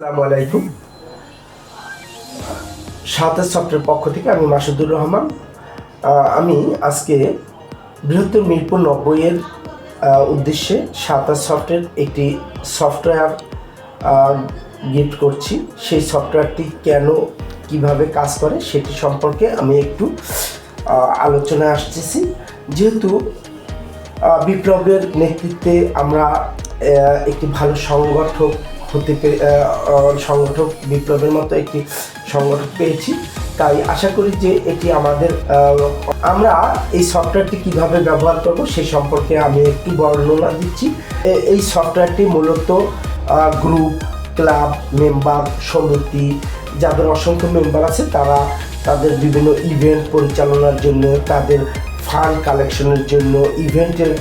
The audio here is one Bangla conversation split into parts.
আসসালামু সাতাশ সফটের পক্ষ থেকে আমি মাসুদুর রহমান। আমি আজকে বৃহত্তর মিরপুর নব্বইয়ের উদ্দেশ্যে সাতাশ সফটের একটি সফটওয়্যার গিফট করছি। সেই সফটওয়্যারটি কেন, কীভাবে কাজ করে সেটি সম্পর্কে আমি একটু আলোচনায় আসতেছি। যেহেতু বিপ্লবের নেতৃত্বে আমরা একটি ভালো সংগঠক হতে সংগঠক বিপ্লবের মতো একটি সংগঠক পেয়েছি। তাই আশা করি যে এটি আমাদের আমরা এই সফটওয়্যারটি কীভাবে ব্যবহার করব সে সম্পর্কে আমি একটু বর্ণনা দিচ্ছি। এই সফটওয়্যারটি মূলত গ্রুপ, ক্লাব, মেম্বার, সমিতি, যাদের অসংখ্য মেম্বার আছে, তারা তাদের বিভিন্ন ইভেন্ট পরিচালনার জন্য তাদের ফান্ড কালেকশনের জন্য ইভেন্টের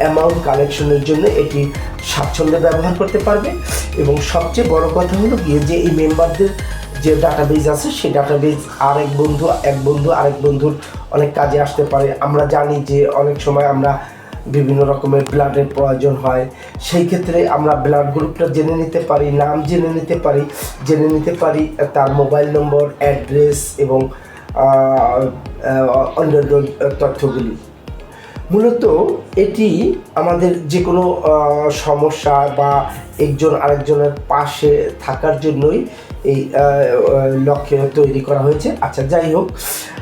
অ্যামাউন্ট কালেকশনের জন্য এটি স্বাচ্ছন্দ্যে ব্যবহার করতে পারবে। এবং সবচেয়ে বড় কথা হলো গিয়ে যে এই মেম্বারদের যে ডাটাবেজ আছে, সেই ডাটাবেজ আরেক বন্ধু, এক বন্ধু, আরেক বন্ধুর অনেক কাজে আসতে পারে। আমরা জানি যে অনেক সময় আমরা বিভিন্ন রকমের ব্লাডের প্রয়োজন হয়। সেই ক্ষেত্রে আমরা ব্লাড গ্রুপটা জেনে নিতে পারি, নাম জেনে নিতে পারি। জেনে নিতে পারি, তার মোবাইল নম্বর, অ্যাড্রেস এবং অন্যান্য তথ্যগুলি। মূলত এটি আমাদের যে কোনো সমস্যা বা একজন আরেকজনের পাশে থাকার জন্যই এই লক্ষ্যে তৈরি করা হয়েছে। আচ্ছা যাই হোক,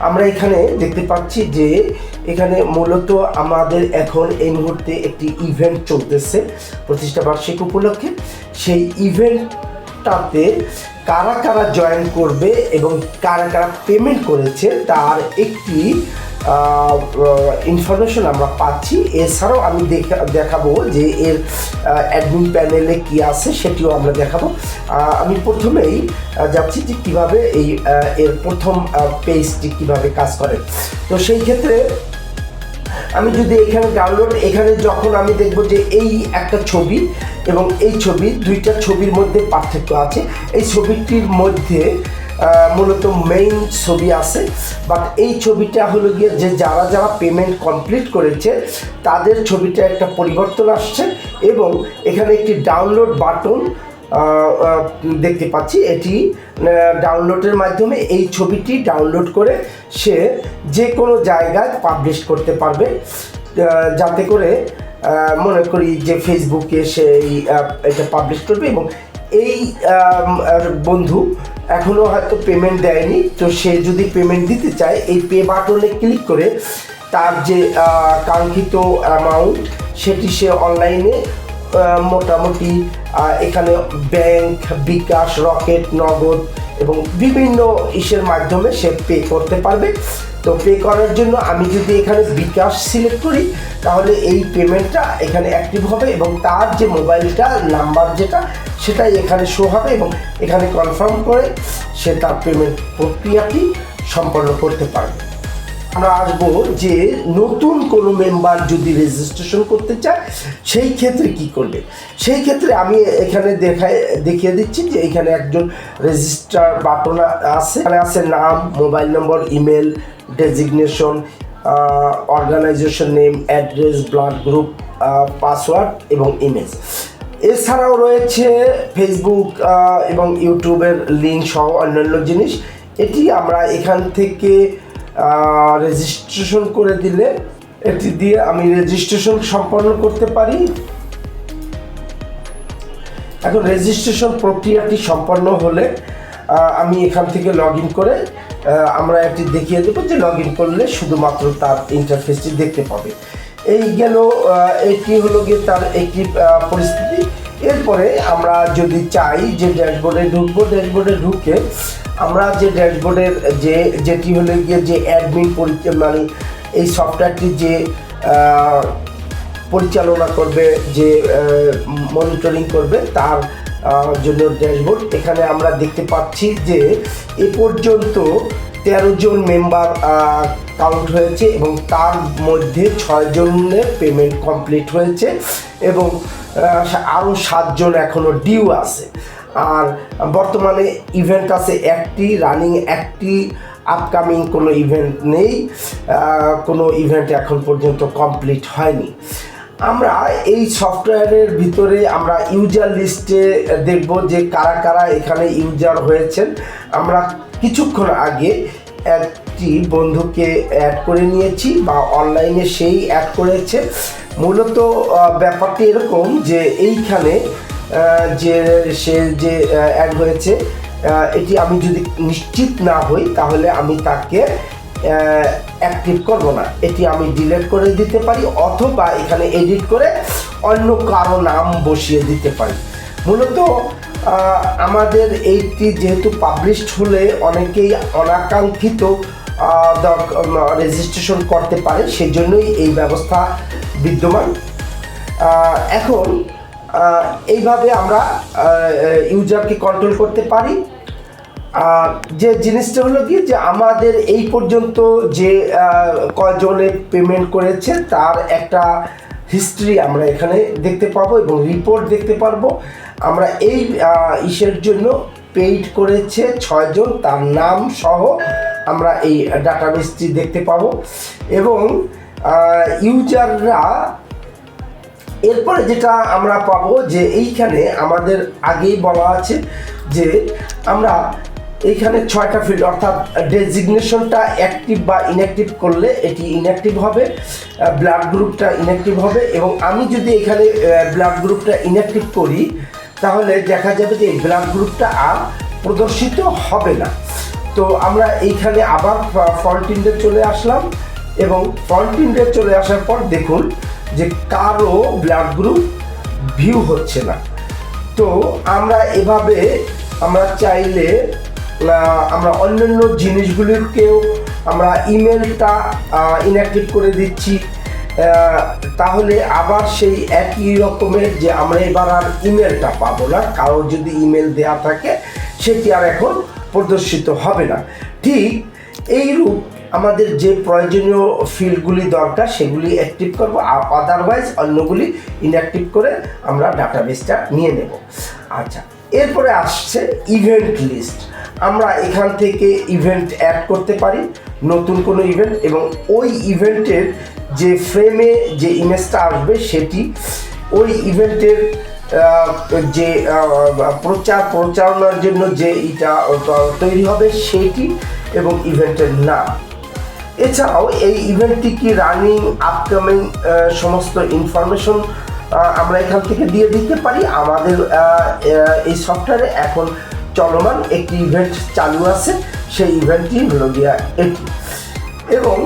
আমরা এখানে দেখতে পাচ্ছি যে এখানে মূলত আমাদের এখন এই মুহূর্তে একটি ইভেন্ট চলতেছে, প্রতিষ্ঠা বার্ষিক উপলক্ষে। সেই ইভেন্টটাতে কারা কারা জয়েন করবে এবং কারা কারা পেমেন্ট করেছে তার একটি ইনফরমেশন আমরা পাচ্ছি। এছাড়াও আমি দেখা, দেখাবো যে এর অ্যাডমিন প্যানেলে কি আছে সেটিও আমরা দেখাবো। আমি প্রথমেই যাচ্ছি যে কীভাবে এই এর প্রথম পেজটি কীভাবে কাজ করে। তো সেই ক্ষেত্রে আমি যদি এখানে ডাউনলোড এখানে যখন আমি দেখব যে এই একটা ছবি এবং এই ছবি, দুইটা ছবির মধ্যে পার্থক্য আছে। এই ছবিটির মধ্যে মূলত মেইন ছবি আছে। বাট এই ছবিটা হলো গিয়ে যে যারা যারা পেমেন্ট কমপ্লিট করেছে, তাদের ছবিটা একটা পরিবর্তন আসছে এবং এখানে একটি ডাউনলোড বাটন দেখতে পাচ্ছি এটি ডাউনলোডের মাধ্যমে এই ছবিটি ডাউনলোড করে সে যে কোনো জায়গায় পাবলিশ করতে পারবে। যাতে করে মনে করি যে ফেসবুকে সে এই, এটা পাবলিশ করবে এবং এই বন্ধু এখনও হয়তো পেমেন্ট দেয়নি তো সে যদি পেমেন্ট দিতে চায় এই পে বাটনে ক্লিক করে তার যে কাঙ্ক্ষিত অ্যামাউন্ট সেটি সে অনলাইনে মোটামুটি এখানে ব্যাংক, বিকাশ, রকেট, নগদ এবং বিভিন্ন ইসের মাধ্যমে সে পে করতে পারবে। তো পে করার জন্য আমি যদি এখানে বিকাশ সিলেক্ট করি, তাহলে এই পেমেন্টটা এখানে অ্যাক্টিভ হবে এবং তার যে মোবাইলটা নাম্বার যেটা, সেটাই এখানে শো হবে এবং এখানে কনফার্ম করে সে তার পেমেন্ট প্রক্রিয়াটি সম্পন্ন করতে পারবে। আমরা আসব যে নতুন কোনো মেম্বার যদি রেজিস্ট্রেশন করতে চায়, সেই ক্ষেত্রে কি করবে? সেই ক্ষেত্রে আমি এখানে দেখায় দেখিয়ে দিচ্ছি যে এখানে একজন রেজিস্টার বাটন আছে। এখানে আছে নাম mobile number email designation organisation name address blood group password এবং ইমেজ এছাড়াও রয়েছে ফেসবুক এবং ইউটিউবের লিঙ্ক সহ অন্যান্য জিনিস। এটি আমরা এখান থেকে রেজিস্ট্রেশন করে দিলে এটি দিয়ে আমি রেজিস্ট্রেশন সম্পন্ন করতে পারি। এখন রেজিস্ট্রেশন প্রক্রিয়াটি সম্পন্ন হলে আমি এখান থেকে লগ ইন করে আমরা একটি দেখিয়ে দেবো যে লগ ইন করলে শুধুমাত্র তার ইন্টারফেসটি দেখতে পাবে। এই গেল এটি হলো গিয়ে তার একটি পরিস্থিতি? এরপরে আমরা যদি চাই যে ড্যাশবোর্ডে ঢুকবো ড্যাশবোর্ডে ঢুকে আমরা যে ড্যাশবোর্ডের যে, যেটি হলো গিয়ে যে অ্যাডমিন পরিচয় মানে এই সফটওয়্যারটি যে পরিচালনা করবে, যে মনিটরিং করবে, তার জন্য ড্যাশবোর্ড। এখানে আমরা দেখতে পাচ্ছি যে, এ পর্যন্ত তেরো জন মেম্বার কাউন্ট হয়েছে এবং তার মধ্যে জনের পেমেন্ট কমপ্লিট হয়েছে এবং আরও সাতজন এখনও ডিউ আছে। আর বর্তমানে ইভেন্ট আছে একটি রানিং একটি আপকামিং কোনো ইভেন্ট নেই কোনো ইভেন্ট এখন পর্যন্ত কমপ্লিট হয়নি। আমরা এই সফটওয়্যারের ভিতরে আমরা ইউজার লিস্টে দেখব যে কারা কারা এখানে ইউজার হয়েছেন। আমরা কিছুক্ষণ আগে একটি বন্ধুকে অ্যাড করে নিয়েছি বা অনলাইনে সেই অ্যাড করেছে। মূলত ব্যাপারটি এরকম যে এইখানে যে, সে যে অ্যাড হয়েছে এটি আমি যদি নিশ্চিত না হই, তাহলে আমি তাকে অ্যাক্টিভ করব না। এটি আমি ডিলিট করে দিতে পারি, অথবা এখানে এডিট করে অন্য কারও নাম বসিয়ে দিতে পারি। মূলত আমাদের এইটি যেহেতু পাবলিশড হলে অনেকেই অনাকাঙ্ক্ষিত রেজিস্ট্রেশন করতে পারে সেই জন্যই এই ব্যবস্থা বিদ্যমান। এখন এইভাবে আমরা ইউজারকে কন্ট্রোল করতে পারি। যে জিনিসটা হলো কি যে আমাদের এই পর্যন্ত যে আহ, কয়জনে পেমেন্ট করেছে তার একটা হিস্ট্রি আমরা এখানে দেখতে পাবো এবং রিপোর্ট দেখতে পারব। আমরা এই ইসের জন্য পেইড করেছে ছয়জন তার নাম সহ আমরা এই ডাটাবেসটি দেখতে পাবো। এবং ইউজাররা এরপরে যেটা আমরা পাবো যে এইখানে আমাদের আগেই বলা আছে যে আমরা এইখানে ছয়টা ফিল্ড অর্থাৎ ডেজিগনেশনটা অ্যাক্টিভ বা ইনঅ্যাক্টিভ করলে এটি ইনঅ্যাক্টিভ হবে ব্লাড গ্রুপটা ইনঅ্যাক্টিভ হবে এবং আমি যদি এখানে ব্লাড গ্রুপটা ইনঅ্যাক্টিভ করি, তাহলে দেখা যাবে যে এই ব্লাড গ্রুপটা আর প্রদর্শিত হবে না। তো আমরা এইখানে আবার ফ্রন্ট ইন্ডে চলে আসলাম এবং ফ্রন্ট ইন্ডে চলে আসার পর দেখুন যে কারও ব্লাড গ্রুপ ভিউ হচ্ছে না। তো আমরা এভাবে আমরা চাইলে আমরা অন্যান্য জিনিসগুলিকেও আমরা ইমেলটা ইনঅ্যাক্টিভ করে দিচ্ছি। তাহলে আবার সেই একই রকমের যে আমরা এবার আর ইমেলটা পাবো না কারোর যদি ইমেল দেয়া থাকে, সেটি আর এখন প্রদর্শিত হবে না। ঠিক এইরূপ আমাদের যে প্রয়োজনীয় ফিল্ডগুলি দরকার, সেগুলি অ্যাক্টিভ করব। আর আদারওয়াইজ অন্যগুলি ইনঅ্যাক্টিভ করে আমরা ডাটাবেসটা নিয়ে নেব। আচ্ছা এরপরে আসছে ইভেন্ট লিস্ট আমরা এখান থেকে ইভেন্ট অ্যাড করতে পারি, নতুন কোনো ইভেন্ট এবং ওই ইভেন্টের যে ফ্রেমে যে ইমেজটা আসবে, সেটি ওই ইভেন্টের যে প্রচার প্রচারণার জন্য যে এটা তৈরি হবে, সেটি এবং ইভেন্টের নাম। এছাড়াও এই ইভেন্টটি কি রানিং আপকামিং সমস্ত ইনফরমেশন আমরা এখান থেকে দিয়ে দিতে পারি। আমাদের এই সফটওয়্যারে এখন চলমান একটি ইভেন্ট চালু আছে, সেই ইভেন্টটি হলো গিয়া এটি এবং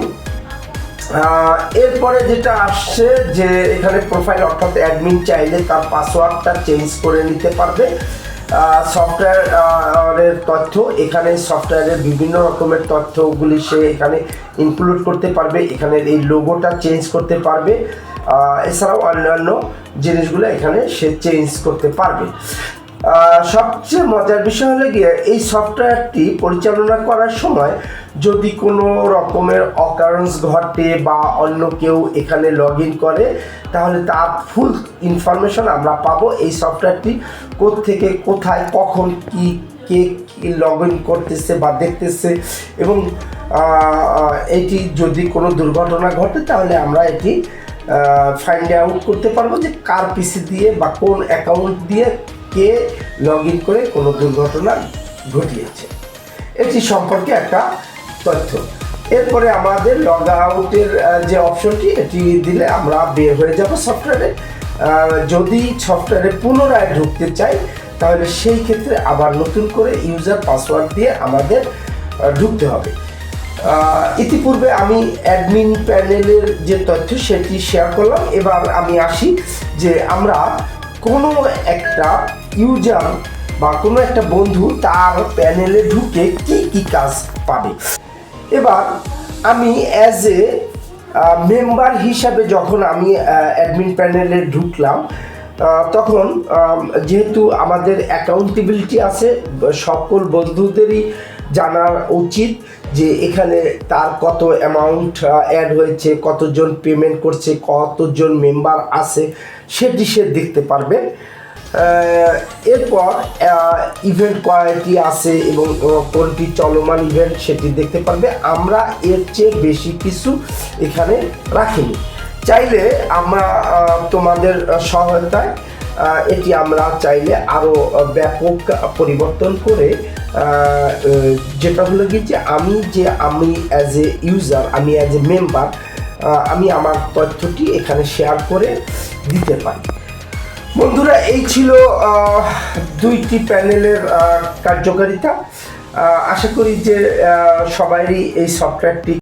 এরপরে যেটা আসছে যে এখানে প্রোফাইল অর্থাৎ অ্যাডমিন চাইলে তার পাসওয়ার্ডটা চেঞ্জ করে নিতে পারবে। সফটওয়্যারের তথ্য। এখানে সফটওয়্যারের বিভিন্ন রকমের তথ্যগুলি সে এখানে ইনক্লুড করতে পারবে। এখানে এই লোগোটা চেঞ্জ করতে পারবে। এছাড়াও অন্যান্য জিনিসগুলো এখানে সে চেঞ্জ করতে পারবে। সবচেয়ে মজার বিষয় হলো গিয়ে এই সফটওয়্যারটি পরিচালনা করার সময় যদি কোনো রকমের অকারেন্স ঘটে বা অন্য কেউ এখানে লগ ইন করে, তাহলে তার ফুল ইনফরমেশন আমরা পাবো এই সফটওয়্যারটি থেকে কোথায়, কখন, কি, কে কি লগ ইন করতেছে বা দেখতেছে এবং এটি যদি কোনো দুর্ঘটনা ঘটে, তাহলে আমরা এটি ফাইন্ড আউট করতে পারব যে কার পিসি দিয়ে বা কোন অ্যাকাউন্ট দিয়ে কে লগ ইন করে কোনো দুর্ঘটনা ঘটিয়েছে। এটি সম্পর্কে একটা তথ্য। এরপরে আমাদের লগ আউটের যে অপশনটি এটি দিলে আমরা বের হয়ে যাব সফটওয়্যারে যদি সফটওয়্যারে পুনরায় ঢুকতে চাই, তাহলে সেই ক্ষেত্রে আবার নতুন করে ইউজার পাসওয়ার্ড দিয়ে আমাদের ঢুকতে হবে। ইতিপূর্বে আমি অ্যাডমিন প্যানেলের যে তথ্য, সেটি শেয়ার করলাম। এবার আমি আসি যে আমরা কোনো একটা ইউজার বা কোনো একটা বন্ধু তার প্যানেলে ঢুকে কি কি কাজ পাবে। এবার আমি অ্যাজ এ মেম্বার হিসাবে যখন আমি অ্যাডমিন প্যানেলে ঢুকলাম তখন যেহেতু আমাদের অ্যাকাউন্টেবিলিটি আছে, সকল বন্ধুদেরই জানা উচিত যে এখানে তার কত অ্যামাউন্ট অ্যাড হয়েছে, কতজন পেমেন্ট করছে, কতজন মেম্বার আছে, সেটি সে দেখতে পারবে। এরপর ইভেন্ট কয়টি আছে এবং কোনটি চলমান ইভেন্ট সেটি দেখতে পারবে। আমরা এর চেয়ে বেশি কিছু এখানে রাখিনি। চাইলে আমরা তোমাদের সহায়তায় এটি আমরা চাইলে আরও ব্যাপক পরিবর্তন করে যেটা হলো কি যে আমি যে, আমি অ্যাজ এ ইউজার আমি অ্যাজ এ মেম্বার আমি আমার তথ্যটি এখানে শেয়ার করে দিতে পারি। বন্ধুরা এই ছিল দুইটি প্যানেলের কার্যকারিতা। আশা করি যে সবারই এই সফটওয়্যারটি